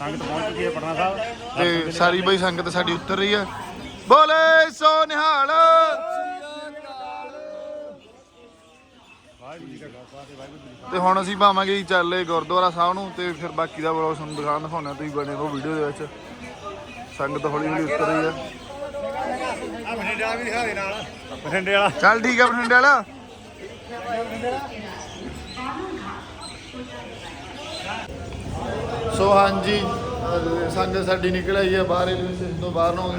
ਸੰਗਤ ਪਹੁੰਚ ਚੁੱਕੀ ਹੈ ਪਟਨਾ ਸਾਹਿਬ। ਤੇ ਸਾਰੀ ਬਈ ਸੰਗਤ ਸਾਡੀ ਉਤਰ ਰਹੀ ਆ ਬੋਲੇ ਸੋ ਨਿਹਾਲ। ਤੇ ਹੁਣ ਅਸੀਂ ਭਾਵਾਂਗੇ ਜੀ ਚੱਲੇ ਗੁਰਦੁਆਰਾ ਸਾਹਿਬ ਨੂੰ ਤੇ ਫਿਰ ਬਾਕੀ ਦਾ ਬਲੌਗ ਤੁਹਾਨੂੰ ਦਿਖਾਉਣ ਦਿਖਾਉਣਾ ਤੁਸੀਂ ਬਣੇ ਰਹੋ ਵੀਡੀਓ ਦੇ ਵਿੱਚ। ਸੰਗਤ ਹੌਲੀ ਹੌਲੀ ਉਤਰ ਰਹੀ ਫਤਿਹ ਆ ਬਠਿੰਡੇ ਵਾਲਾ ਵੀ ਦਿਖਾ ਦੇ ਨਾਲ। ਬਠਿੰਡੇ ਵਾਲਾ। ਚੱਲ ਠੀਕ ਆ ਬਠਿੰਡੇ ਵਾਲਾ। ਸੋ ਹਾਂਜੀ ਅਹ ਸੰਗਤ ਸਾਡੀ ਨਿਕਲ ਆਈ ਹੈ ਬਾਹਰ ਰੇਲਵੇ ਸਟੇਸ਼ਨ ਤੋਂ ਬਾਹਰ ਨੂੰ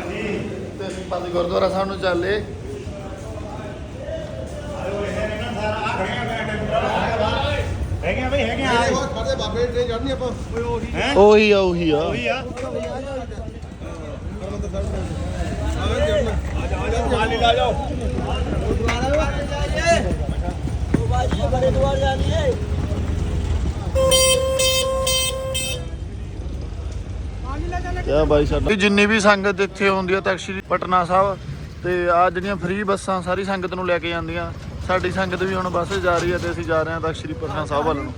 ਤੇ ਅਸੀਂ ਪਾਦੀ ਗੁਰਦੁਆਰਾ ਸਾਹਿਬ ਨੂੰ ਚੱਲੇ ਹੈਗੇ ਆ ਬਈ ਹੈਗੇ ਆ। ਖੜੇ ਬਾਬੇ ਟ੍ਰੇਨ ਚੜਨੀ ਆਪਾਂ। ਹੈ ਉਹੀ ਆ। ਉਹੀ ਆ ਉਹੀ ਆ। ਮਾਲੀ ਲਾ ਜਾਓ ਕਿਆ ਬਾਈ ਸਾਡਾ? ਜਿੰਨੀ ਵੀ ਸੰਗਤ ਇੱਥੇ ਆਉਂਦੀ ਆ ਤਖਸ਼ੀ ਪਟਨਾ ਸਾਹਿਬ, ਤੇ ਆ ਜਿਹੜੀਆਂ ਫ੍ਰੀ ਬੱਸਾਂ ਸਾਰੀ ਸੰਗਤ ਨੂੰ ਲੈ ਕੇ ਜਾਂਦੀਆਂ। ਸਾਡੀ ਸੰਗਤ ਵੀ ਹੁਣ ਬੱਸ ਜਾ ਰਹੀ ਹੈ ਤੇ ਅਸੀਂ ਜਾ ਰਹੇ ਹਾਂ ਤਖਸ਼ੀ ਪਟਨਾ ਸਾਹਿਬ ਵੱਲ ਨੂੰ।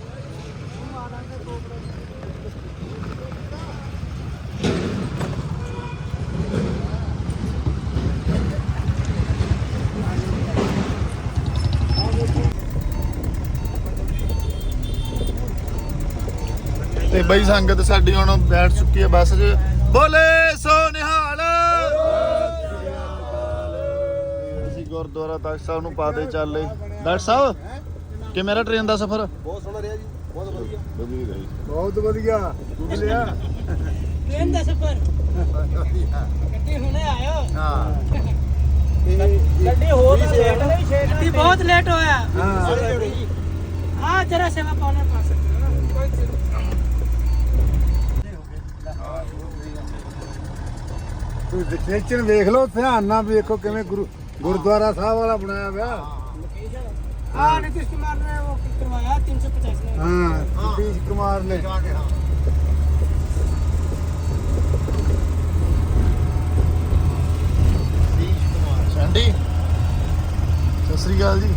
ਤੇ ਬਈ ਸੰਗਤ ਸਾਡੀ ਹੁਣ ਬੈਠ ਚੁੱਕੀ ਹੈ ਬੱਸ 'ਚ। ਬੋਲੇ ਸੋ ਨਿਹਾਲ ਅਸੀਂ ਗੁਰਦੁਆਰਾ ਤਖਤ ਸਾਹਿਬ ਨੂੰ ਪਾਦੇ ਚੱਲੇ ਡਾਕਟਰ ਸਾਹਿਬ ਕਿ ਮੇਰਾ ਟ੍ਰੇਨ ਦਾ ਸਫ਼ਰ? ਬਹੁਤ ਸੋਹਣਾ ਜੀ ਬਹੁਤ ਵਧੀਆ। ਬਹੁਤ ਵਧੀਆ। ਟ੍ਰੇਨ ਦਾ ਸਫ਼ਰ? ਕਿੱਥੇ ਹੁਣੇ ਆਇਓ। ਹਾਂ। ਗੱਡੀ ਹੋਰ ਲੇਟ ਹੋਈ ਗੱਡੀ ਬਹੁਤ ਲੇਟ ਹੋਇਆ। ਹਾਂ। ਆ ਜਰਾ ਸੇਵਾ ਪਾਉਣੇ ਪਾਸ ਕੋਈ ਤੁਸੀਂ ਖੇਚਣ ਵੇਖ ਲਓ ਧਿਆਨ ਨਾਲ ਵੇਖੋ ਕਿਵੇਂ ਗੁਰੂ ਗੁਰਦੁਆਰਾ ਸਾਹਿਬ ਵਾਲਾ ਬਣਾਇਆ ਹੋਇਆ। ਹਾਂ ਨਿਤਿਸ਼ ਕੁਮਾਰ ਨੇ ਉਹ ਕਰਵਾਇਆ 350 ਹਾਂ ਸਤੀਸ਼ ਕੁਮਾਰ ਨੇ। ਸਤਿ ਸ੍ਰੀ ਅਕਾਲ ਜੀ।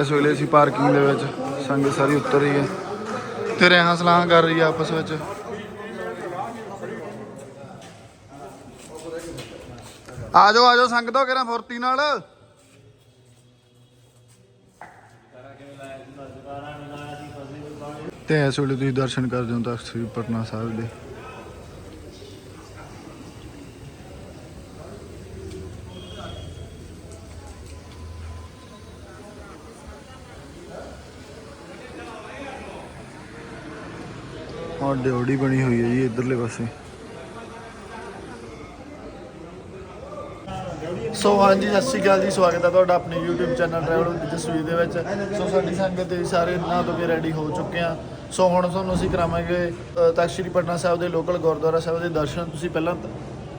ਇਸ ਵੇਲੇ ਅਸੀਂ ਪਾਰਕਿੰਗ ਦੇ ਵਿੱਚ, ਸੰਗਤ ਸਾਰੀ ਉਤਰ ਰਹੀ ਹੈ। ਤੇ ਰਹਿਾਂ ਸਲਾਹਾਂ ਕਰ ਰਹੀ ਹੈ ਆਪਸ ਵਿੱਚ। ਆ ਜਾਓ ਆ ਜਾਓ ਸੰਗਤੋ ਕਿਹੜਾ ਫੁਰਤੀ ਨਾਲ। ਤੇ ਇਸ ਵੇਲੇ ਤੁਸੀਂ ਦਰਸ਼ਨ ਕਰਦੇ ਹੋ ਤਖਤ ਸ੍ਰੀ ਪਟਨਾ ਸਾਹਿਬ ਦੇ। ਔਰ ਡਿਓੜੀ ਬਣੀ ਹੋਈ ਹੈ ਜੀ ਇਧਰਲੇ ਪਾਸੇ। ਸੋ ਹਾਂਜੀ ਸਤਿ ਸ਼੍ਰੀ ਅਕਾਲ ਜੀ ਸਵਾਗਤ ਹੈ ਤੁਹਾਡਾ ਆਪਣੇ YouTube channel travel with Jasvir ਦੇ ਵਿੱਚ। ਸੋ ਸਾਡੀ ਸੰਗਤ ਦੇ ਸਾਰੇ ਨਹਾ ਤੋਂ ਕੇ ਰੈਡੀ ਹੋ ਚੁੱਕੇ ਆ ਸੋ ਹੁਣ ਤੁਹਾਨੂੰ ਅਸੀਂ ਕਰਾਵਾਂਗੇ ਤਖ਼ਤ ਸ਼੍ਰੀ ਪਟਨਾ ਸਾਹਿਬ ਦੇ ਲੋਕਲ ਗੁਰਦੁਆਰਾ ਸਾਹਿਬ ਦੇ ਦਰਸ਼ਨ। ਤੁਸੀਂ ਪਹਿਲਾਂ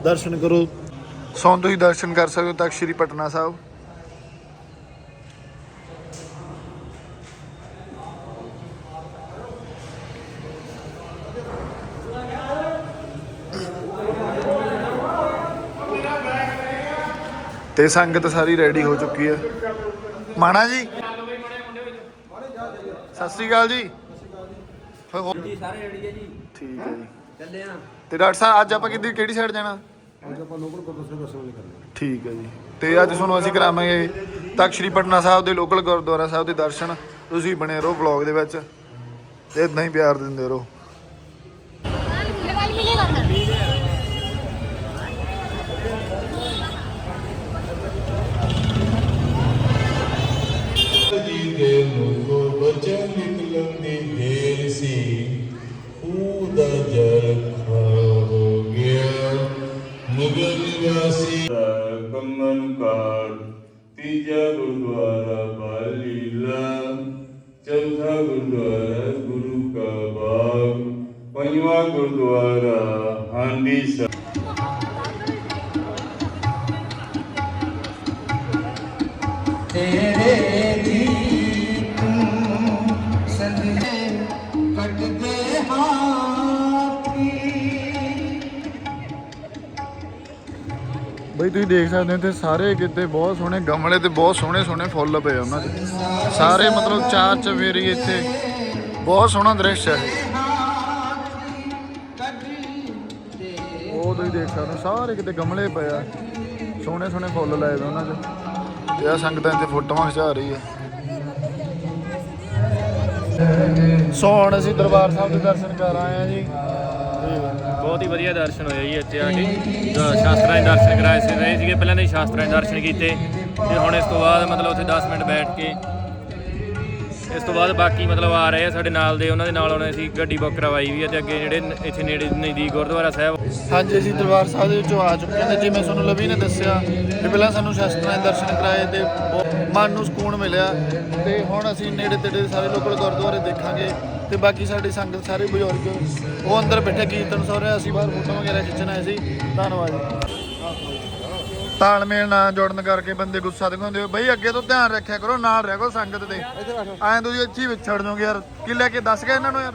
ਦਰਸ਼ਨ ਕਰੋ। ਸੋ ਤੁਸੀਂ ਦਰਸ਼ਨ ਕਰ ਸਕਦੇ ਹੋ ਤਖ਼ਤ ਸ਼੍ਰੀ ਪਟਨਾ ਸਾਹਿਬ। ਤੇ ਸੰਗਤ ਸਾਰੀ ਰੈਡੀ ਹੋ ਚੁੱਕੀ ਹੈ। ਮਾਣਾ ਜੀ। ਸਤਿ ਸ੍ਰੀ ਅਕਾਲ ਜੀ। ਜੀ ਸਾਰੇ ਰੈਡੀ ਹੈ ਜੀ। ਠੀਕ ਹੈ ਜੀ। ਚੱਲੇ ਆ ਤੇ ਡਾਕਟਰ ਸਾਹਿਬ ਅੱਜ ਆਪਾਂ ਕਿੱਦੀ ਕਿਹੜੀ ਸਾਈਡ ਜਾਣਾ? ਅੱਜ ਆਪਾਂ ਲੋਕਲ ਗੁਰਦੁਆਰਾ ਦਰਸ਼ਨ ਨਹੀਂ ਕਰਨਾ ਠੀਕ ਹੈ ਜੀ। ਤੇ ਅੱਜ ਤੁਹਾਨੂੰ ਅਸੀਂ ਕਰਾਵਾਂਗੇ ਤਖਤ ਸ਼੍ਰੀ ਪਟਨਾ ਸਾਹਿਬ ਦੇ ਲੋਕਲ ਗੁਰਦੁਆਰਾ ਸਾਹਿਬ ਦੇ ਦਰਸ਼ਨ। ਤੁਸੀਂ ਬਣੇ ਰਹੋ ਵਲੌਗ ਦੇ ਵਿੱਚ। ਤੇ ਇਦਾਂ ਹੀ ਪਿਆਰ ਦਿੰਦੇ ਰਹੋ। ਬਈ ਤੁਸੀਂ ਦੇਖ ਸਕਦੇ ਹੋ ਇੱਥੇ ਸਾਰੇ ਕਿਤੇ ਬਹੁਤ ਸੋਹਣੇ ਗਮਲੇ ਤੇ ਬਹੁਤ ਸੋਹਣੇ ਸੋਹਣੇ ਫੁੱਲ ਪਏ ਉਹਨਾਂ 'ਚ ਸਾਰੇ ਮਤਲਬ ਚਾਰ ਚਵੇਰੀ ਇੱਥੇ। ਬਹੁਤ ਸੋਹਣਾ ਦ੍ਰਿਸ਼ ਹੈ ਉਹ ਤੁਸੀਂ ਦੇਖ ਸਕਦੇ ਹੋ, ਸਾਰੇ ਕਿਤੇ ਗਮਲੇ ਪਏ ਆ। ਸੋਹਣੇ ਸੋਹਣੇ ਫੁੱਲ ਲਾਏ ਹੋਏ ਉਹਨਾਂ 'ਚ ਤੇ ਸੰਗਤਾਂ ਇੱਥੇ ਫੋਟੋਆਂ ਖਿਚਾ ਰਹੀ ਹੈ ਸੋ ਅਸੀਂ ਦਰਬਾਰ ਸਾਹਿਬ ਦੇ ਦਰਸ਼ਨ ਕਰ ਆਏ ਆ ਜੀ। ਬਹੁਤ ਹੀ ਵਧੀਆ ਦਰਸ਼ਨ ਹੋਏ ਜੀ ਇੱਥੇ ਆ ਕੇ। ਅ, ਸ਼ਾਸਤਰਾਂ ਦੇ ਦਰਸ਼ਨ ਕਰਾਏ ਸੀ ਰਹੇ ਸੀਗੇ ਪਹਿਲਾਂ ਦੇ ਸ਼ਾਸਤਰਾਂ ਦੇ ਦਰਸ਼ਨ ਕੀਤੇ ਤੇ ਹੁਣ ਇਸ ਤੋਂ ਬਾਅਦ ਮਤਲਬ ਉੱਥੇ 10 ਮਿੰਟ ਬੈਠ ਕੇ ਇਸ ਤੋਂ ਬਾਅਦ ਬਾਕੀ ਮਤਲਬ ਆ ਰਹੇ ਆ ਸਾਡੇ ਨਾਲ ਦੇ, ਉਹਨਾਂ ਦੇ ਨਾਲ ਹੁਣ ਅਸੀਂ ਗੱਡੀ ਬੁੱਕ ਕਰਵਾਈ ਵੀ ਹੈ ਤੇ ਅੱਗੇ ਜਿਹੜੇ ਇੱਥੇ ਨੇੜੇ ਨਜ਼ਦੀਕ ਗੁਰਦੁਆਰਾ ਸਾਹਿਬ। ਹਾਂਜੀ, ਅਸੀਂ ਦਰਬਾਰ ਸਾਹਿਬ ਦੇ ਵਿੱਚੋਂ ਆ ਚੁੱਕੇ ਹਾਂ ਤੇ ਜਿਵੇਂ ਤੁਹਾਨੂੰ ਲਵੀ ਨੇ ਦੱਸਿਆ ਕਿ ਪਹਿਲਾਂ ਸਾਨੂੰ ਸ਼ਾਸਤਰਾਂ ਦੇ ਦਰਸ਼ਨ ਕਰਾਏ ਤੇ ਬਹੁਤ ਮਨ ਨੂੰ ਸਕੂਨ ਮਿਲਿਆ ਤੇ ਹੁਣ ਅਸੀਂ ਨੇੜੇ ਤੇੜੇ ਸਾਰੇ ਲੋਕਲ ਗੁਰਦੁਆਰੇ ਦੇਖਾਂਗੇ ਤੇ ਬਾਕੀ ਸਾਡੀ ਸੰਗਤ ਸਾਰੇ ਬਜ਼ੁਰਗ ਉਹ ਅੰਦਰ ਬੈਠੇ ਕੀਰਤਨ ਸੁਣ ਅਸੀਂ ਬਾਹਰ ਫੋਟੋ ਵਗੈਰਾ ਖਿੱਚਣ ਆਏ ਸੀ। ਧੰਨਵਾਦ ਤਾਲਮੇਲ ਨਾ ਜੋੜਨ ਕਰਕੇ ਬੰਦੇ ਗੁੱਸਾ ਦਿਖਾਉਂਦੇ ਹੋ। ਬਈ ਅੱਗੇ ਤੋਂ ਧਿਆਨ ਰੱਖਿਆ ਕਰੋ ਨਾਲ ਰਹਿ ਕਰੋ ਸੰਗਤ ਦੇ ਐਂ ਤੁਸੀਂ ਇੱਥੇ ਵਿਛੜ ਜਾਓਗੇ ਯਾਰ। ਕੀ ਲੈ ਕੇ ਦੱਸ ਗਏ ਇਹਨਾਂ ਨੂੰ ਯਾਰ।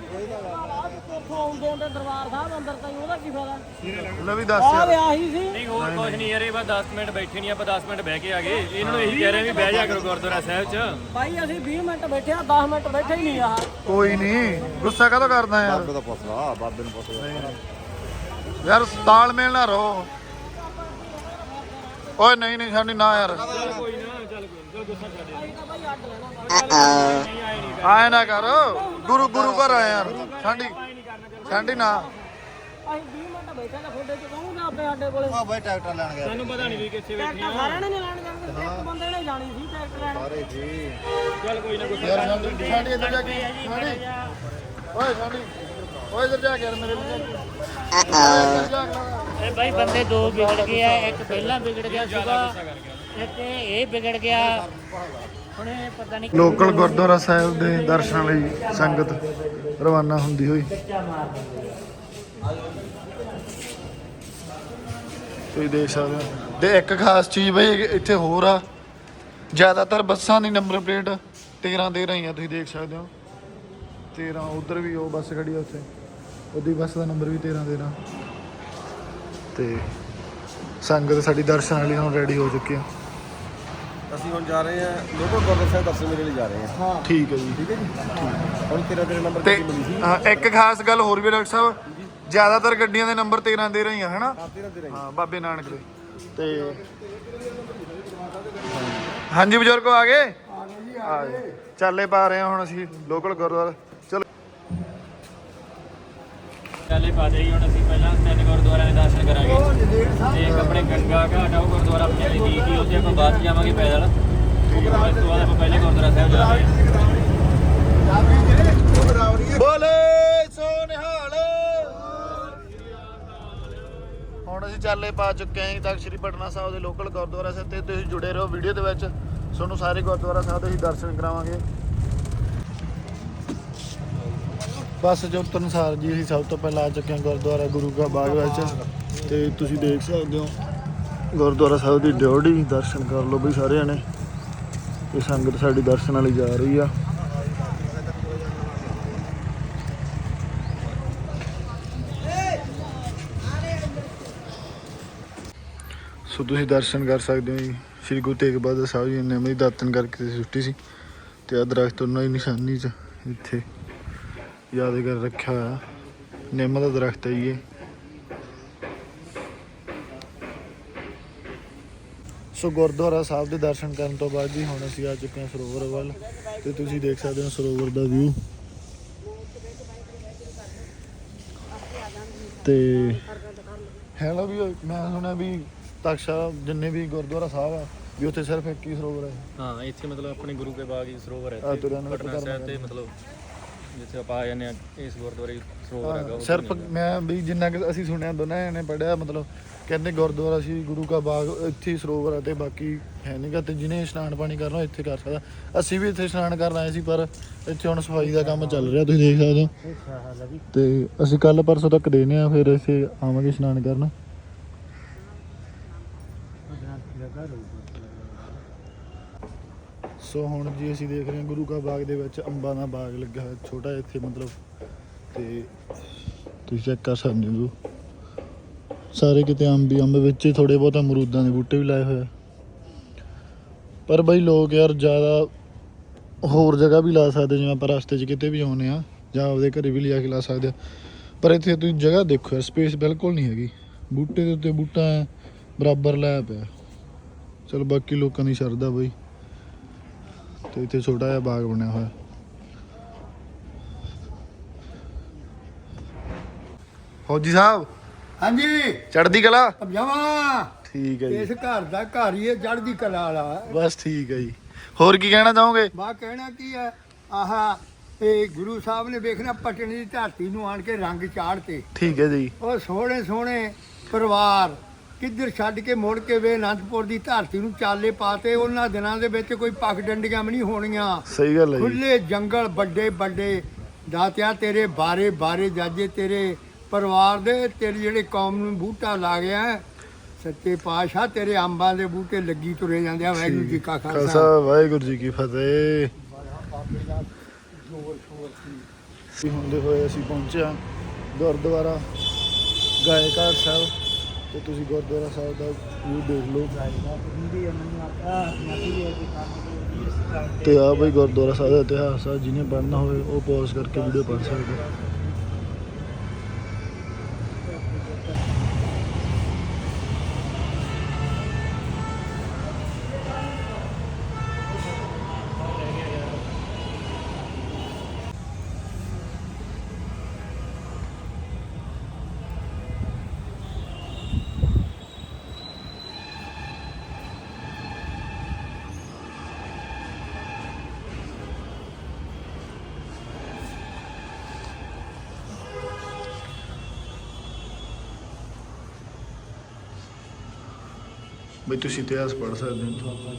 ਦਰਬਾਰ ਸਾਹਿਬ ਅੰਦਰ ਤਾਂ ਉਹਦਾ ਕੀ ਫਾਇਦਾ ਲਵੀ ਦੱਸ ਆ ਯਾਰ। ਲਿਆ ਹੀ ਸੀ। ਨਹੀਂ ਹੋਰ ਕੁਝ ਨਹੀਂ ਯਾਰ ਇਹ ਬਸ 10 ਮਿੰਟ ਬੈਠੇ ਨਹੀਂ ਆਪਾਂ 10 ਮਿੰਟ ਬਹਿ ਕੇ ਆ ਗਏ। ਇਹਨਾਂ ਨੂੰ ਇਹੀ ਕਹਿ ਰਹੇ ਵੀ ਬਹਿ ਜਾ ਕਰੋ ਗੁਰਦੁਆਰਾ ਸਾਹਿਬ 'ਚ। ਭਾਈ ਅਸੀਂ 20 ਮਿੰਟ ਬੈਠੇ ਆ 10 ਮਿੰਟ ਬੈਠੇ ਹੀ ਨਹੀਂ ਆ। ਕੋਈ ਨਹੀਂ। ਗੁੱਸਾ ਕਾਹਤੋਂ ਕਰਦਾ ਯਾਰ? ਬਾਬੇ ਦਾ ਪੁੱਛ ਲਾ ਬਾਬੇ ਨੂੰ ਪੁੱਛ ਲਾ। ਯਾਰ ਤਾਲਮੇਲ ਨਾ ਰਹੋ। ਓਏ ਨਹੀਂ ਨਹੀਂ ਸਾਡੀ ਨਾ ਯਾਰ। ਆਏ ਨਾ ਕਰ। ਗੁਰੂ ਗੁਰੂ ਘਰ ਆਏ ਯਾਰ। ਸਾਡੀ ਸਾਡੀ ਨਾ। ਅਸੀਂ 20 ਮਿੰਟ ਬੈਠੇ ਤਾਂ ਫੋਟੋ ਚ ਕਹੂੰਗਾ ਆਪਣੇ ਸਾਡੇ ਕੋਲੇ ਆ ਬਈ ਟਰੈਕਟਰ ਲੈਣ ਗਿਆ। ਸਾਨੂੰ ਪਤਾ ਨਹੀਂ ਵੀ ਕਿੱਥੇ ਟਰੈਕਟਰ ਸਾਰਿਆਂ ਨੇ ਨਹੀਂ ਲੈਣ ਜਾਣਗੇ ਇੱਕ ਬੰਦੇ ਨੇ ਜਾਣੀ ਸੀ ਟਰੈਕਟਰ ਲੈਣ। ਸਾਰੇ ਜੀ। ਚੱਲ ਕੋਈ ਨਾ ਯਾਰ ਸਾਡੀ ਸਾਡੀ ਇੱਧਰ ਜਾ ਕੇ ਸਾਡੀ ਓਏ ਸਾਡੀ ਓਏ ਇੱਧਰ ਜਾ ਕੇ ਯਾਰ ਮੇਰੇ ਲਈ। ਇੱਧਰ ਜਾ ਕੇ ਇਹ ਭਾਈ ਬੰਦੇ ਦੋ ਵਿਗੜ ਗਏ ਆ ਇੱਕ ਪਹਿਲਾਂ ਵਿਗੜ ਗਿਆ ਸੀਗਾ ਇੱਕ ਇਹ ਵਿਗੜ ਗਿਆ। ਹੁਣ ਇਹ ਪਤਾ ਨਹੀਂ ਲੋਕਲ ਗੁਰਦੁਆਰਾ ਸਾਹਿਬ ਦੇ ਦਰਸ਼ਨਾਂ ਲਈ ਸੰਗਤ ਰਵਾਨਾ ਹੁੰਦੀ ਹੋਈ। ਤੁਸੀਂ ਦੇਖ ਸਕਦੇ ਹੋ। ਤੇ ਇੱਕ ਖਾਸ ਚੀਜ਼ ਬਈ ਇੱਥੇ ਹੋਰ ਆ। ਜ਼ਿਆਦਾਤਰ ਬੱਸਾਂ ਦੀ ਨੰਬਰ ਪਲੇਟ 13 ਦੇ ਰਹੀਆਂ ਤੁਸੀਂ ਦੇਖ ਸਕਦੇ ਹੋ। 13 ਉਧਰ ਵੀ ਉਹ ਬੱਸ ਖੜੀ ਆ ਉੱਥੇ। ਉਹਦੀ ਬੱਸ ਦਾ ਨੰਬਰ ਵੀ 13 13 ਤੇ ਸੰਗਤ ਸਾਡੀ ਦਰਸ਼ਨ ਲਈ ਹੁਣ ਰੈਡੀ ਹੋ ਚੁੱਕੀ ਆ। ਅਸੀਂ ਹੁਣ ਜਾ ਰਹੇ ਹਾਂ ਲੋਕਲ ਗੁਰਦੁਆਰਾ ਸਾਹਿਬ ਦਰਸ਼ਨ ਮੇਰੇ ਲਈ ਜਾ ਰਹੇ ਹਾਂ। ਠੀਕ ਹੈ ਜੀ। ਠੀਕ ਹੈ ਜੀ। ਹੁਣ ਤੇਰਾ ਤੇਰਾ ਨੰਬਰ ਤੇ ਮਿਲੀ ਸੀ। ਹਾਂ, ਇੱਕ ਖਾਸ ਗੱਲ ਹੋਰ ਵੀ ਡਾਕਟਰ ਸਾਹਿਬ ਜ਼ਿਆਦਾਤਰ ਗੱਡੀਆਂ ਦੇ ਨੰਬਰ 13 ਦੇ ਰਹੀਆਂ ਹਨਾ? ਹਾਂ ਬਾਬੇ ਨਾਨਕ ਦੇ। ਤੇ ਹਾਂਜੀ ਬਜ਼ੁਰਗੋ ਆ ਗਏ? ਆ ਗਏ ਚੱਲੇ ਪਾ ਰਹੇ ਹਾਂ ਹੁਣ ਅਸੀਂ ਲੋਕਲ ਗੁਰਦੁਆਰਾ ਚਲੋ ਚੱਲੇ ਪਾ ਜਾਈ ਹੁਣ ਅਸੀਂ ਪਹਿਲਾਂ ਤਿੰਨ ਗੁਰਦੁਆਰਿਆਂ ਦੇ ਦਰਸ਼ਨ ਕਰਾਂਗੇ। ਤੇ ਇੱਕ ਆਪਣੇ ਗੰਗਾ ਘਾਟ ਉਹ ਗੁਰਦੁਆਰਾ ਆਪਣੇ ਨਜ਼ਦੀਕ ਹੀ ਉੱਥੇ ਆਪਾਂ ਬਾਅਦ ਜਾਵਾਂਗੇ ਪੈਦਲ। ਉਸ ਤੋਂ ਬਾਅਦ ਆਪਾਂ ਪਹਿਲੇ ਗੁਰਦੁਆਰਾ ਸਾਹਿਬ ਜਾਵਾਂਗੇ ਬੋਲੇ ਸੋ ਨਿਹਾਲ ਹੁਣ ਅਸੀਂ ਚੱਲੇ ਪਾ ਚੁੱਕੇ ਹਾਂ ਤਖਤ ਸ੍ਰੀ ਪਟਨਾ ਸਾਹਿਬ ਦੇ ਲੋਕਲ ਗੁਰਦੁਆਰਾ ਸਾਹਿਬ ਤੇ ਤੁਸੀਂ ਜੁੜੇ ਰਹੋ ਵੀਡੀਓ ਦੇ ਵਿੱਚ। ਤੁਹਾਨੂੰ ਸਾਰੇ ਗੁਰਦੁਆਰਾ ਸਾਹਿਬ ਦੇ ਅਸੀਂ ਦਰਸ਼ਨ ਕਰਾਵਾਂਗੇ। ਬਸ ਜੋ ਅਨੁਸਾਰ ਜੀ ਅਸੀਂ ਸਭ ਤੋਂ ਪਹਿਲਾਂ ਆ ਚੁੱਕੇ ਹਾਂ ਗੁਰਦੁਆਰਾ ਗੁਰੂ ਕਾ ਬਾਗ ਵਿੱਚ। ਤੇ ਤੁਸੀਂ ਦੇਖ ਸਕਦੇ ਹੋ, ਗੁਰਦੁਆਰਾ ਸਾਹਿਬ ਦੀ ਡਿਊਟੀ ਦਰਸ਼ਨ ਕਰ ਲਓ ਬਈ ਸਾਰਿਆਂ ਨੇ। ਤੇ ਸੰਗਤ ਸਾਡੀ ਦਰਸ਼ਨ ਲਈ ਜਾ ਰਹੀ ਆ। ਸੋ ਤੁਸੀਂ ਦਰਸ਼ਨ ਕਰ ਸਕਦੇ ਹੋ ਜੀ। ਸ੍ਰੀ ਗੁਰੂ ਤੇਗ ਬਹਾਦਰ ਸਾਹਿਬ ਜੀ ਨੇ ਮੇਰੀ ਦਾਤਨ ਕਰਕੇ ਤੇ ਸੁੱਟੀ ਸੀ। ਤੇ ਆ ਦਰਖਤ ਉਹਨਾਂ ਦੀ ਨਿਸ਼ਾਨੀ ਚ, ਇੱਥੇ। ਯਾਦਗਾਰ ਰੱਖਿਆ ਹੋਇਆ। ਨਿੰਮ ਦਾ ਦਰਖਤ ਹੈ ਇਹ। ਸੋ ਗੁਰਦੁਆਰਾ ਸਾਹਿਬ ਦੇ ਦਰਸ਼ਨ ਕਰਨ ਤੋਂ ਬਾਅਦ ਜੀ ਹੁਣ ਅਸੀਂ ਆ ਚੁੱਕੇ ਹਾਂ ਸਰੋਵਰ ਵੱਲ ਤੇ ਤੁਸੀਂ ਦੇਖ ਸਕਦੇ ਹੋ ਸਰੋਵਰ ਦਾ ਵਿਊ ਤੇ ਹੈਲੋ ਵੀ ਮੈਂ ਸੁਣਿਆ ਵੀ ਤਖਸ਼ਾ ਜਿੰਨੇ ਵੀ ਗੁਰਦੁਆਰਾ ਸਾਹਿਬ ਆ ਵੀ ਉੱਥੇ ਸਿਰਫ ਇੱਕ ਹੀ ਸਰੋਵਰ ਹੈ। ਹਾਂ ਇੱਥੇ ਮਤਲਬ ਆਪਣੇ ਗੁਰੂ ਕੇ ਬਾਗ ਹੀ ਸਰੋਵਰ ਹੈ ਪਟਨਾ ਸਾਹਿਬ ਤੇ ਮਤਲਬ ਜਿੱਥੇ ਆਪਾਂ ਆ ਜਾਂਦੇ ਆ ਇਸ ਗੁਰਦੁਆਰੇ ਸਰੋਵਰ ਹੈਗਾ ਉੱਥੇ ਸਿਰਫ ਨਹੀਂ ਮੈਂ ਵੀ ਜਿੰਨਾ ਕਿ ਅਸੀਂ ਸੁਣਿਆ ਦੋਨਾਂ ਨੇ ਪੜਿਆ ਮਤਲਬ ਕਹਿੰਦੇ ਗੁਰਦੁਆਰਾ ਸੀ ਗੁਰੂ ਕਾ ਬਾਗ ਇੱਥੇ ਹੀ ਸਰੋਵਰ ਆ ਤੇ ਬਾਕੀ ਹੈ ਨਹੀਂਗਾ ਤੇ ਜਿਹਨੇ ਇਸ਼ਨਾਨ ਪਾਣੀ ਕਰਨਾ ਉਹ ਇੱਥੇ ਕਰ ਸਕਦਾ। ਅਸੀਂ ਵੀ ਇੱਥੇ ਇਸ਼ਨਾਨ ਕਰਨ ਆਏ ਸੀ ਪਰ ਇੱਥੇ ਹੁਣ ਸਫ਼ਾਈ ਦਾ ਕੰਮ ਚੱਲ ਰਿਹਾ ਤੁਸੀਂ ਦੇਖ ਸਕਦੇ ਹੋ। ਤੇ ਅਸੀਂ ਕੱਲ ਪਰਸੋਂ ਤੱਕ ਦੇਨੇ ਆ ਫਿਰ ਅਸੀਂ ਆਵਾਂਗੇ ਇਸ਼ਨਾਨ ਕਰਨ। ਸੋ ਹੁਣ ਜੀ ਅਸੀਂ ਦੇਖ ਰਹੇ ਹਾਂ ਗੁਰੂ ਕਾ ਬਾਗ ਦੇ ਵਿੱਚ ਅੰਬਾਂ ਦਾ ਬਾਗ ਲੱਗਾ ਹੋਇਆ, ਛੋਟਾ ਇੱਥੇ ਮਤਲਬ। ਤੇ ਤੁਸੀਂ ਚੈੱਕ ਕਰ ਸਕਦੇ ਹੋ। ਸਾਰੇ ਕਿਤੇ ਅੰਬ ਹੀ, ਅੰਬ ਵਿੱਚ ਹੀ ਥੋੜੇ ਬਹੁਤ ਅਮਰੂਦਾਂ ਦੇ ਬੂਟੇ ਵੀ ਲਾਏ ਹੋਏ ਆ। ਪਰ ਬਈ ਲੋਕ ਯਾਰ ਜ਼ਿਆਦਾ ਹੋਰ ਜਗ੍ਹਾ ਵੀ ਲਾ ਸਕਦੇ ਜਿਵੇਂ ਆਪਾਂ ਰਸਤੇ 'ਚ ਕਿਤੇ ਵੀ ਆਉਨੇ ਆ ਜਾਂ ਆਪਦੇ ਘਰੇ ਵੀ ਲਿਆ ਕੇ ਲਾ ਸਕਦੇ ਆ। ਪਰ ਇੱਥੇ ਤੁਸੀਂ ਜਗ੍ਹਾ ਦੇਖੋ ਯਾਰ ਸਪੇਸ ਬਿਲਕੁਲ ਨਹੀਂ ਹੈਗੀ। ਬੂਟੇ ਦੇ ਉੱਤੇ ਬੂਟਾ ਬਰਾਬਰ ਲਾਇਆ ਪਿਆ। ਚਲ ਬਾਕੀ ਲੋਕਾਂ ਦੀ ਸ਼ਰਧਾ ਬਈ। ਤੇ ਇੱਥੇ ਛੋਟਾ ਜਿਹਾ ਬਾਗ ਬਣਿਆ ਹੋਇਆ। ਫੌਜੀ ਸਾਹਿਬ ਹਾਂਜੀ। ਚੜ੍ਹਦੀ ਕਲਾ? ਜਮਾ ਠੀਕ ਹੈ ਇਸ ਘਰ ਦਾ ਘਰ ਹੀ ਹੈ ਜੜਦੀ ਕਲਾ ਵਾਲਾ। ਬਸ ਠੀਕ ਹੈ ਜੀ। ਹੋਰ ਕੀ ਕਹਿਣਾ ਚਾਹੋਗੇ? ਬਾ ਕਹਿਣਾ ਕੀ ਹੈ ਆਹਾ ਇਹ ਗੁਰੂ ਸਾਹਿਬ ਨੇ ਵੇਖਣਾ ਪਟਣੀ ਦੀ ਧਰਤੀ ਨੂੰ ਆਣ ਕੇ ਰੰਗ ਚਾੜਤੇ ਠੀਕ ਹੈ ਜੀ। ਉਹ ਸੋਹਣੇ ਸੋਹਣੇ ਪਰਿਵਾਰ ਕਿੱਧਰ ਛੱਡ ਕੇ ਮੁੜ ਕੇ ਵੇ ਅਨੰਦਪੁਰ ਦੀ ਧਰਤੀ ਨੂੰ ਚਾਲੇ ਪਾਤੇ ਉਹਨਾਂ ਦਿਨਾਂ ਦੇ ਵਿੱਚ ਕੋਈ ਪੱਗ ਡੰਡੀਆਂ ਵੀ ਨਹੀਂ ਹੋਣੀਆਂ। ਸਹੀ ਗੱਲ ਹੈ ਜੀ। ਖੁੱਲੇ ਜੰਗਲ ਵੱਡੇ ਵੱਡੇ ਦਾਤਿਆ ਤੇਰੇ ਬਾਰੇ ਬਾਰੇ ਜਾਜੇ ਤੇਰੇ ਪਰਿਵਾਰ ਦੇ ਤੇਰੀ ਜਿਹੜੇ ਕੌਮ ਨੂੰ ਬੂਟਾ ਲਾ ਗਿਆ ਸੱਚੇ ਪਾਤਸ਼ਾਹ ਤੇਰੇ ਅੰਬਾਂ ਦੇ ਬੂਟੇ ਲੱਗੀ ਤੁਰੇ ਜਾਂਦੇ ਆ ਵਾਹਿਗੁਰੂ ਜੀ ਕਾ ਖਾਲਸਾ। ਖਾਲਸਾ ਵਾਹਿਗੁਰੂ ਜੀ ਕੀ ਫਤਿਹ। ਅਸੀਂ ਹੁੰਦੇ ਹੋਏ ਅਸੀਂ ਪਹੁੰਚਿਆ ਗੁਰਦੁਆਰਾ ਗਾਇਕਾਰ ਸਾਹਿਬ। ਤੇ ਤੁਸੀਂ ਗੁਰਦੁਆਰਾ ਸਾਹਿਬ ਦਾ ਵਿਊ ਦੇਖ ਲਓ। ਤੇ ਆ ਬਈ ਗੁਰਦੁਆਰਾ ਸਾਹਿਬ ਦਾ ਇਤਿਹਾਸ ਆ, ਜਿਹਨੇ ਪੜ੍ਹਨਾ ਹੋਵੇ ਉਹ ਪੌਜ਼ ਕਰਕੇ ਵੀਡੀਓ ਪੜ੍ਹ ਸਕਦਾ ਬਈ ਤੁਸੀਂ ਇਤਿਹਾਸ ਪੜ੍ਹ ਸਕਦੇ ਹੋ।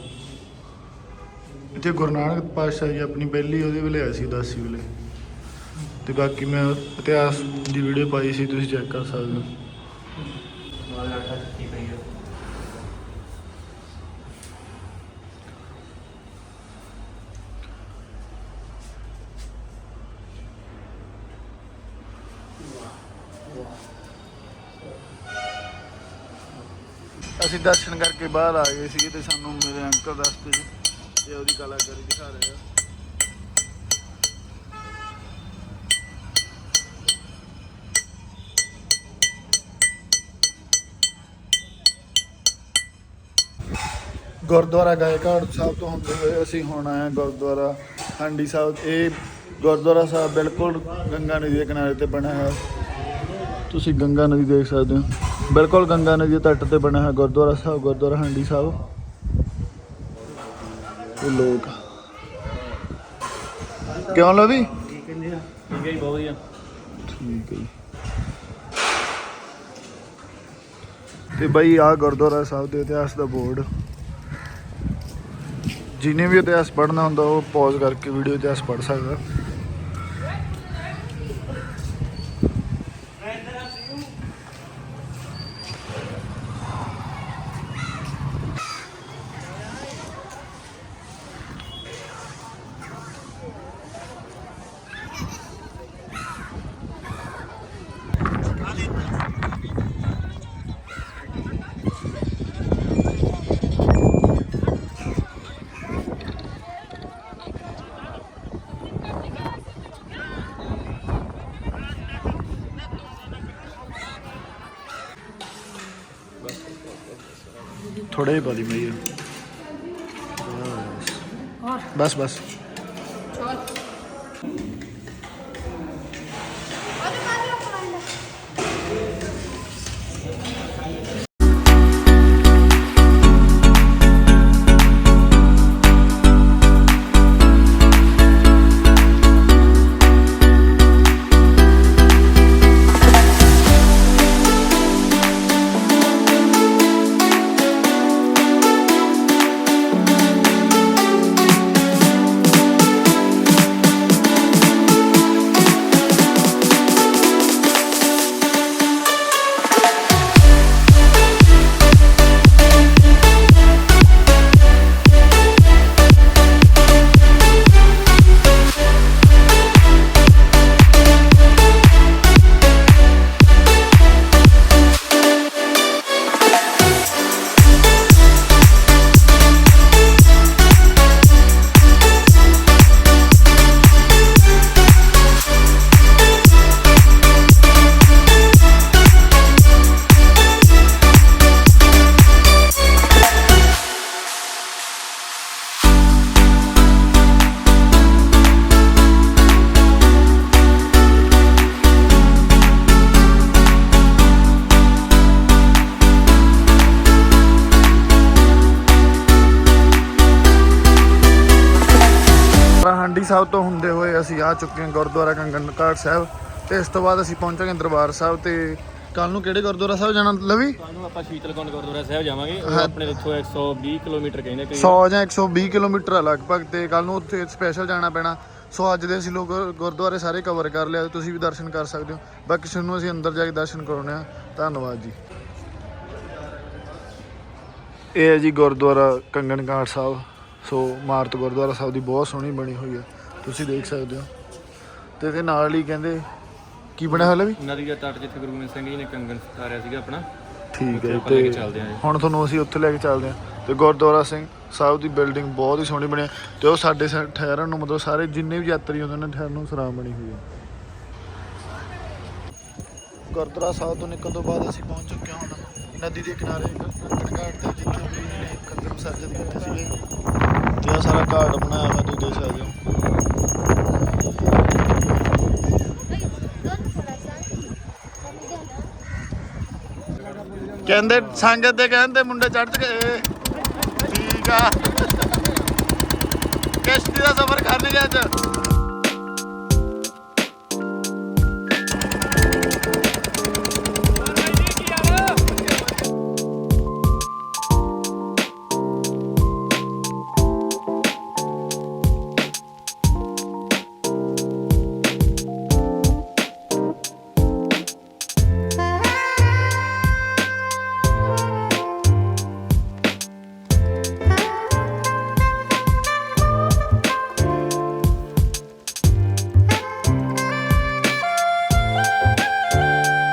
ਇੱਥੇ ਗੁਰੂ ਨਾਨਕ ਪਾਤਸ਼ਾਹ ਜੀ ਆਪਣੀ ਪਹਿਲੀ ਉਹਦੇ ਵੇਲੇ ਆਏ ਸੀ, ਉਦਾਸੀ ਵੇਲੇ। ਤੇ ਬਾਕੀ ਮੈਂ ਇਤਿਹਾਸ ਦੀ ਵੀਡੀਓ ਪਾਈ ਸੀ, ਤੁਸੀਂ ਚੈੱਕ ਕਰ ਸਕਦੇ ਹੋ। ਅਸੀਂ ਦਰਸ਼ਨ ਕਰਕੇ ਬਾਹਰ ਆ ਗਏ ਸੀਗੇ ਤੇ ਸਾਨੂੰ ਮੇਰੇ ਅੰਕਲ ਰਸਤੇ 'ਚ ਤੇ ਉਹਦੀ ਕਲਾਕਾਰੀ ਦਿਖਾ ਰਹੇ ਆ। ਗੁਰਦੁਆਰਾ ਗਾਇਕਾੜ ਸਾਹਿਬ ਤੋਂ ਹੁੰਦੇ ਹੋਏ ਅਸੀਂ ਹੁਣ ਆਏ ਹਾਂ ਗੁਰਦੁਆਰਾ ਹਾਂਡੀ ਸਾਹਿਬ। ਇਹ ਗੁਰਦੁਆਰਾ ਸਾਹਿਬ ਬਿਲਕੁਲ ਗੰਗਾ ਨਦੀ ਦੇ ਕਿਨਾਰੇ ਤੇ ਬਣਿਆ ਹੋਇਆ। ਤੁਸੀਂ ਗੰਗਾ ਨਦੀ ਦੇਖ ਸਕਦੇ ਹੋ। ਬਿਲਕੁਲ ਗੰਗਾ ਨਦੀ ਦੇ ਤੱਟ ਤੇ ਬਣਿਆ ਹੋਇਆ ਗੁਰਦੁਆਰਾ ਸਾਹਿਬ, ਗੁਰਦੁਆਰਾ ਹਾਂਡੀ ਸਾਹਿਬ। ਇਹ ਲੋਕ ਕਿਉਂ ਲਵੀ ਠੀਕ ਹੈ ਜੀ। ਬਹੁਤ ਵਧੀਆ ਠੀਕ ਹੈ ਜੀ ਤੇ ਬਈ ਆ ਗੁਰਦੁਆਰਾ ਸਾਹਿਬ ਦੇ ਇਤਿਹਾਸ ਦਾ ਬੋਰਡ। ਜਿਨੇ ਵੀ ਇਤਿਹਾਸ ਪੜਨਾ ਹੁੰਦਾ ਉਹ ਪੌਜ਼ ਕਰਕੇ ਵੀਡੀਓ ਇਤਿਹਾਸ ਪੜ੍ਹ ਸਕਦਾ। ਥੋੜਾ ਹੀ ਪਾ ਦੀ ਮਈ ਬਸ ਬਸ। ਸਾਹਿਬ ਤੋਂ ਹੁੰਦੇ ਹੋਏ ਅਸੀਂ ਆ ਚੁੱਕੇ ਹਾਂ ਗੁਰਦੁਆਰਾ ਕੰਗਨ ਘਾਟ ਸਾਹਿਬ ਤੇ ਇਸ ਤੋਂ ਬਾਅਦ ਅਸੀਂ ਪਹੁੰਚਾਂਗੇ ਦਰਬਾਰ ਸਾਹਿਬ ਤੇ ਕੱਲ ਨੂੰ ਕਿਹੜੇ ਗੁਰਦੁਆਰਾ ਸਾਹਿਬ ਜਾਣਾ ਲਵੀ? ਕੱਲ ਨੂੰ ਆਪਾਂ ਸ਼ੀਤਲਕੁੰਡ ਗੁਰਦੁਆਰਾ ਸਾਹਿਬ ਜਾਵਾਂਗੇ। ਉਹ ਆਪਣੇ ਇੱਥੋਂ 120 ਕਿਲੋਮੀਟਰ ਕਹਿੰਦੇ ਕਈ। 100 ਜਾਂ 120 ਕਿਲੋਮੀਟਰ ਆ ਲਗਭਗ ਤੇ ਕੱਲ ਨੂੰ ਉੱਥੇ ਸਪੈਸ਼ਲ ਜਾਣਾ ਪੈਣਾ। ਸੋ ਅੱਜ ਦੇ ਅਸੀਂ ਲੋਕ ਗੁਰਦੁਆਰੇ ਸਾਰੇ ਕਵਰ ਕਰ ਲਿਆ ਤੁਸੀਂ ਵੀ ਦਰਸ਼ਨ ਕਰ ਸਕਦੇ ਹੋ। ਬਾਕੀ ਤੁਹਾਨੂੰ ਅਸੀਂ ਅੰਦਰ ਜਾ ਕੇ ਦਰਸ਼ਨ ਕਰਾਉਣੇ ਆ ਧੰਨਵਾਦ ਜੀ। ਇਹ ਹੈ ਜੀ ਗੁਰਦੁਆਰਾ ਕੰਗਣ ਘਾਟ ਸਾਹਿਬ। ਸੋ ਮਾਰਤ ਗੁਰਦੁਆਰਾ ਸਾਹਿਬ ਦੀ ਬਹੁਤ ਸੋਹਣੀ ਬਣੀ ਹੋਈ ਹੈ। ਤੁਸੀਂ ਦੇਖ ਸਕਦੇ ਹੋ। ਤੇ ਇਹਦੇ ਨਾਲ ਹੀ ਕਹਿੰਦੇ ਕੀ ਬਣਿਆ ਹੋਇਆ ਵੀ? ਨਦੀ ਦਾ ਤੱਟ ਜਿੱਥੇ ਗੁਰੂ ਗੋਬਿੰਦ ਸਿੰਘ ਜੀ ਨੇ ਕੰਗਨ ਸਤਾਰਿਆ ਸੀਗਾ ਆਪਣਾ। ਠੀਕ ਹੈ ਤੇ। ਹੁਣ ਤੁਹਾਨੂੰ ਅਸੀਂ ਉੱਥੇ ਲੈ ਕੇ ਚੱਲਦੇ ਹਾਂ। ਤੇ ਗੁਰਦੁਆਰਾ ਸਿੰਘ ਸਾਹਿਬ ਦੀ ਬਿਲਡਿੰਗ ਬਹੁਤ ਹੀ ਸੋਹਣੀ ਬਣੀ ਹੈ ਤੇ ਉਹ ਸਾਡੇ ਠਹਿਰਨ ਨੂੰ ਮਤਲਬ ਸਾਰੇ ਜਿੰਨੇ ਵੀ ਯਾਤਰੀ ਹੁੰਦੇ ਨੇ ਠਹਿਰਨ ਨੂੰ ਸਰਾਂ ਬਣੀ ਹੋਈ ਹੈ। ਗੁਰਦੁਆਰਾ ਸਾਹਿਬ ਤੋਂ ਨਿਕਲਣ ਤੋਂ ਬਾਅਦ ਅਸੀਂ ਪਹੁੰਚ ਚੁੱਕੇ ਹਾਂ ਹੁਣ। ਨਦੀ ਦੇ ਕਿਨਾਰੇ ਕੰਗਣ ਘਾਟ ਤੇ ਜਿੱਥੇ ਵੀ ਨੇ ਕੰਗਣ ਵਿਸਰਜਨ ਕੀਤੇ ਸੀਗੇ। ਤੇ ਆ ਸਾਰਾ ਘਾਟ ਬਣਾਇਆ ਹੋਇਆ ਤੁਸੀਂ ਦੇਖ ਸਕਦੇ ਹੋ ਕਹਿੰਦੇ ਸੰਗਤ ਦੇ ਕਹਿੰਦੇ ਮੁੰਡੇ ਚੜ੍ਹ ਗਏ ਠੀਕ ਆ। ਕਿਸ਼ਤੀ ਦਾ ਸਫ਼ਰ ਕਰਨਗੇ ਅੱਜ।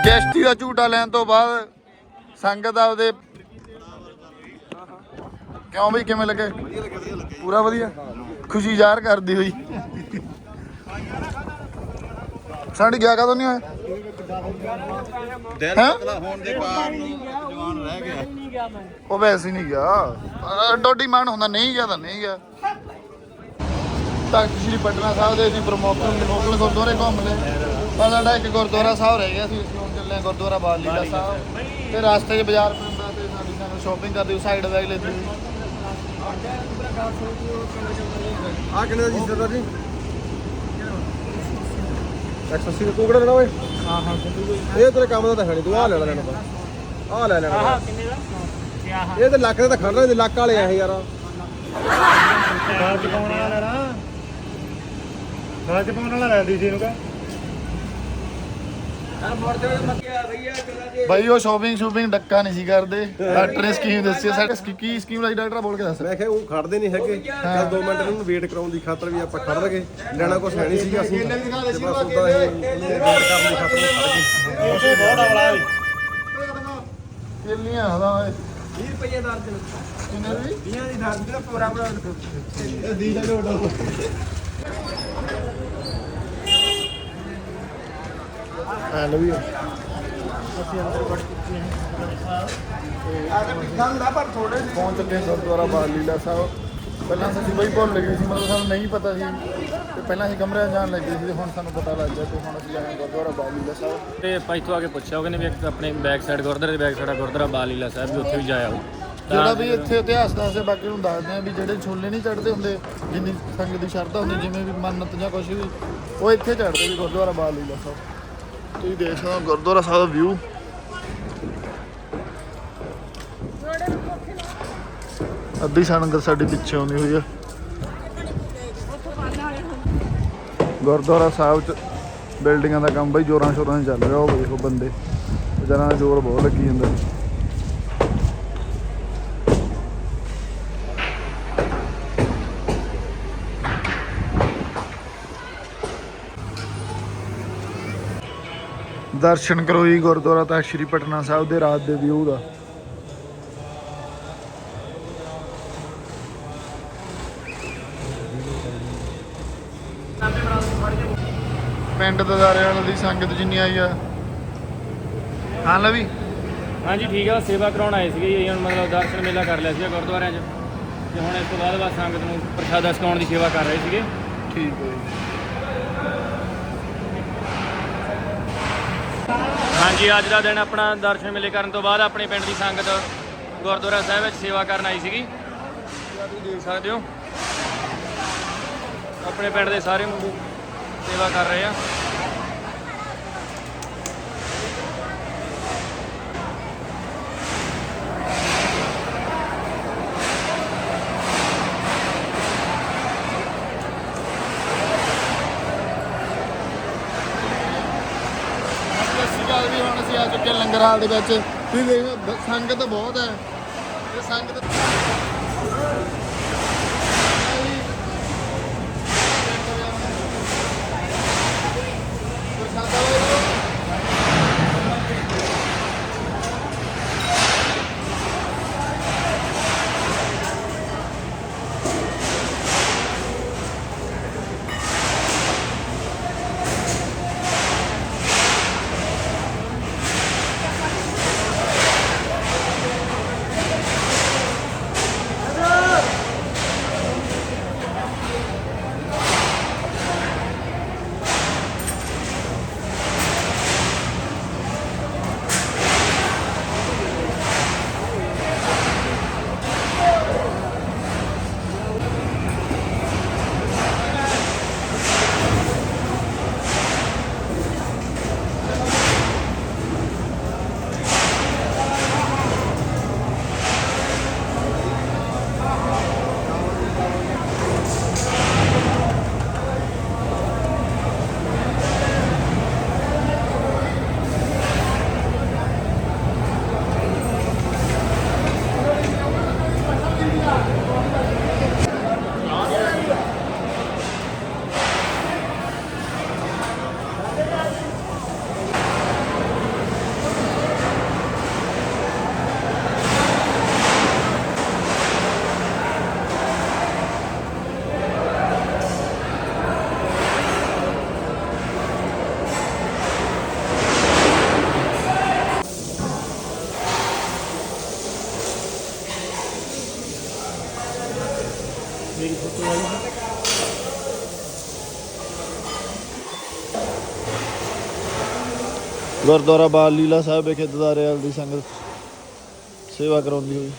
ਕਿਸ਼ਤੀ ਦਾ ਝੂਟਾ ਲੈਣ ਤੋਂ ਬਾਅਦ ਸੰਗਤ ਆਪਦੇ ਕਿਉਂ ਬਈ ਕਿਵੇਂ ਲੱਗੇ? ਪੂਰਾ ਵਧੀਆ? ਖੁਸ਼ੀ ਜ਼ਾਹਰ ਕਰਦੀ ਹੋਈ। ਸਾਡੀ ਗਿਆ ਕਦੋਂ ਨਹੀਂ ਹੋਇਆ? ਦਿਲ ਹੈਂ? ਪਤਲਾ ਹੋਣ ਦੇ ਕਾਰਨ ਜਵਾਨ ਰਹਿ ਗਿਆ। ਉਹ ਵੈਸੇ ਨਹੀਂ ਗਿਆ। ਡੋਡੀ ਮਨ ਹੁੰਦਾ ਨਹੀਂ ਗਿਆ ਤਾਂ ਨਹੀਂ ਗਿਆ। ਤਖਤ ਸ੍ਰੀ ਪਟਨਾ ਸਾਹਿਬ ਦੇ ਅਸੀਂ ਪ੍ਰਮੋਕਲ ਪ੍ਰਮੋਕਲ ਗੁਰਦੁਆਰੇ ਘੁੰਮ ਲਏ ਪਰ ਸਾਡਾ ਇੱਕ ਗੁਰਦੁਆਰਾ ਸਾਹਿਬ ਰਹਿ ਗਿਆ ਸੀ। ਚੱਲੇ ਗੁਰਦੁਆਰਾ ਬਾਲ ਲੀਲਾ ਸਾਹਿਬ। ਤੇ ਰਸਤੇ 'ਚ ਬਾਜ਼ਾਰ ਪੈਂਦਾ ਤੇ ਸਾਡੀ ਸਾਨੂੰ ਸ਼ਾਪਿੰਗ ਕਰਦੀ ਸਾਈਡ ਬੈਗ ਲੈਂਦੀ ਆ ਕਿੰਨੇ ਦਾ ਜੀ ਸਰਦਾਰ ਜੀ 180 ਤੂੰ ਕਿਹੜਾ ਲੈਣਾ ਓਏ? ਹਾਂ ਹਾਂ ਇਹ ਤੇਰੇ ਕੰਮ ਦਾ ਤਾਂ ਹੈ ਨਹੀਂ ਤੂੰ ਆ ਲੈ ਲੈਣਾ ਤਾਂ ਆ ਲੈ ਲੈਣਾ ਆਹ ਕਿੰਨੇ ਦਾ? ਇਹ ਤੇ ਲੱਖ ਦੇ ਤਾਂ ਖੜ ਰਹੇ ਲੱਖ ਵਾਲੇ ਆ ਇਹ ਯਾਰ। ਰਾਜ ਪਾਉਣ ਵਾਲਾ ਲੈਣਾ ਰਾਜ ਪਾਉਣ ਵਾਲਾ ਲੈ ਦੀ ਜੀ ਨੂੰ ਕਹ। ਬਾਈ ਉਹ ਸ਼ਾਪਿੰਗ ਸ਼ੂਪਿੰਗ ਡੱਕਾ ਨਹੀਂ ਸੀ ਕਰਦੇ। ਡਾਕਟਰ ਨੇ ਸਕੀਮ ਦੱਸੀ ਹੈ। ਸਾਡੇ ਸਕੀ- ਕੀ ਸਕੀਮ ਲਾਈ ਡਾਕਟਰ ਬੋਲ ਕੇ ਦੱਸ। ਮੈਂ ਕਿਹਾ ਉਹ ਖੜਦੇ ਨਹੀਂ ਹੈਗੇ। ਚੱਲ 2 ਮਿੰਟ ਇਹਨੂੰ ਵੇਟ ਕਰਾਉਣ ਦੀ ਖਾਤਰ ਵੀ ਆਪਾਂ ਖੜ ਲਗੇ। ਲੈਣਾ ਕੁਛ ਹੈ ਨਹੀਂ ਸੀਗਾ ਅਸੀਂ। ਤੇ ਬਸ ਉਦਾਂ ਇਹ ਵੇਟ ਕਰਨ ਦੀ ਖਾਤਰ ਖੜ ਗਏ। ਕਿੰਨੀਆਂ ਹਦਾ ਓਏ 20 ਰੁਪਏ ਦਰਜਨ ਕਿੰਨੇ ਦੀ? 20 ਦੀ ਦਰਜਨ ਪੂਰਾ ਪੂਰਾ ਇਹ ਦੀ ਦਾ ਐ ਲਵੀ ਪਰ ਥੋੜੇ ਪਹੁੰਚ ਚੁੱਕੇ ਹਾਂ ਗੁਰਦੁਆਰਾ ਬਾਲ ਲੀਲਾ ਸਾਹਿਬ। ਪਹਿਲਾਂ ਤਾਂ ਅਸੀਂ ਬਈ ਭੁੱਲ ਗਏ ਸੀ ਮਤਲਬ ਸਾਨੂੰ ਨਹੀਂ ਪਤਾ ਸੀ। ਤੇ ਪਹਿਲਾਂ ਅਸੀਂ ਕਮਰੇ ਜਾਣ ਲੱਗੇ ਸੀ ਤੇ ਹੁਣ ਸਾਨੂੰ ਪਤਾ ਲੱਗ ਗਿਆ ਤੇ ਹੁਣ ਅਸੀਂ ਆਏ ਹਾਂ ਗੁਰਦੁਆਰਾ ਬਾਲ ਲੀਲਾ ਸਾਹਿਬ। ਤੇ ਆਪਾਂ ਇੱਥੋਂ ਆ ਕੇ ਪੁੱਛਿਆ ਉਹ ਕਹਿੰਦੇ ਵੀ ਇੱਕ ਆਪਣੇ ਬੈਕ ਸਾਈਡ ਗੁਰਦੁਆਰੇ ਦੇ ਬੈਕ ਸਾਈਡ ਗੁਰਦੁਆਰਾ ਬਾਲੀਲਾ ਸਾਹਿਬ ਵੀ ਉੱਥੇ ਵੀ ਜਾਇਆ ਉਹ ਜਿਹੜਾ ਵੀ ਇੱਥੇ ਇਤਿਹਾਸ ਦੱਸਦੇ ਬਾਕੀ ਨੂੰ ਦੱਸਦੇ ਆ ਵੀ ਜਿਹੜੇ ਛੋਲੇ ਨਹੀਂ ਚੜਦੇ ਹੁੰਦੇ ਜਿੰਨੀ ਸੰਗਤ ਦੀ ਸ਼ਰਧਾ ਹੁੰਦੀ ਜਿਵੇਂ ਵੀ ਮੰਨਤ ਜਾਂ ਕੁਝ ਵੀ ਉਹ ਇੱਥੇ ਚੜਦੇ ਵੀ ਗੁਰਦੁਆਰਾ ਬਾਲ ਲੀਲਾ ਸਾਹਿਬ। ਤੁਸੀਂ ਦੇਖ ਸਕਦੇ ਹੋ ਗੁਰਦੁਆਰਾ ਸਾਹਿਬ ਦਾ ਵਿਊ ਅੱਧੀ ਸੰਗਤ ਸਾਡੀ ਪਿੱਛੇ ਆਉਂਦੀ ਹੋਈ ਆ। ਗੁਰਦੁਆਰਾ ਸਾਹਿਬ ਚ ਬਿਲਡਿੰਗਾਂ ਦਾ ਕੰਮ ਬਈ ਜੋਰਾਂ ਸ਼ੋਰਾਂ ਨਾਲ ਚੱਲ ਰਿਹਾ ਉਹ ਦੇਖੋ ਬੰਦੇ। ਜਨਾਂ ਦਾ ਜ਼ੋਰ ਬਹੁਤ ਲੱਗੀ ਜਾਂਦਾ। ਦਰਸ਼ਨ ਕਰੋ ਜੀ ਗੁਰਦੁਆਰਾ ਤਖਤ ਸ੍ਰੀ ਪਟਨਾ ਸਾਹਿਬ ਦੇ ਰਾਤ ਦੇ ਵਿਊ ਦਾ। ਪਿੰਡ ਦਦਾਰੇ ਵਾਲੇ ਦੀ ਸੰਗਤ ਜਿੰਨੀ ਆਈ ਆ। ਹਾਂ ਲਵੀ? ਹਾਂਜੀ ਠੀਕ ਆ ਸੇਵਾ ਕਰਾਉਣ ਆਏ ਸੀਗੇ ਜੀ ਹੁਣ ਮਤਲਬ ਦਰਸ਼ਨ ਮੇਲਾ ਕਰ ਲਿਆ ਸੀਗਾ ਗੁਰਦੁਆਰਿਆਂ 'ਚ। ਤੇ ਹੁਣ ਇਸ ਤੋਂ ਬਾਅਦ ਬਸ ਸੰਗਤ ਨੂੰ ਪ੍ਰਸ਼ਾਦਾ ਛਕਾਉਣ ਦੀ ਸੇਵਾ ਕਰ ਰਹੇ ਸੀਗੇ। ਠੀਕ ਹੈ ਹਾਂਜੀ, ਅੱਜ ਦਾ ਦਿਨ ਆਪਣਾ ਦਰਸ਼ਨ ਮੇਲੇ ਕਰਨ ਤੋਂ ਬਾਅਦ ਆਪਣੇ ਪਿੰਡ ਦੀ ਸੰਗਤ ਗੁਰਦੁਆਰਾ ਸਾਹਿਬ ਵਿੱਚ ਸੇਵਾ ਕਰਨ ਆਈ ਸੀਗੀ। ਤੁਸੀਂ ਦੇਖ ਸਕਦੇ ਹੋ। ਆਪਣੇ ਪਿੰਡ ਦੇ ਸਾਰੇ ਮੁੰਡੇ ਸੇਵਾ ਕਰ ਰਹੇ ਆ ਸਤਿ ਸ਼੍ਰੀ ਅਕਾਲ ਜੀ ਹੁਣ ਅਸੀਂ ਆ ਚੁੱਕੇ ਹਾਂ ਲੰਗਰ ਹਾਲ ਦੇ ਵਿੱਚ। ਤੁਸੀਂ ਦੇਖੋ ਸੰਗਤ ਬਹੁਤ ਹੈ। ਇਹ ਸੰਗਤ ਗੁਰਦੁਆਰਾ ਬਾਲ ਲੀਲਾ ਸਾਹਿਬ ਵਿਖੇ ਦਦਾਰੇਵਾਲ ਦੀ ਸੰਗਤ ਸੇਵਾ ਕਰਾਉਂਦੀ ਹੋਈ।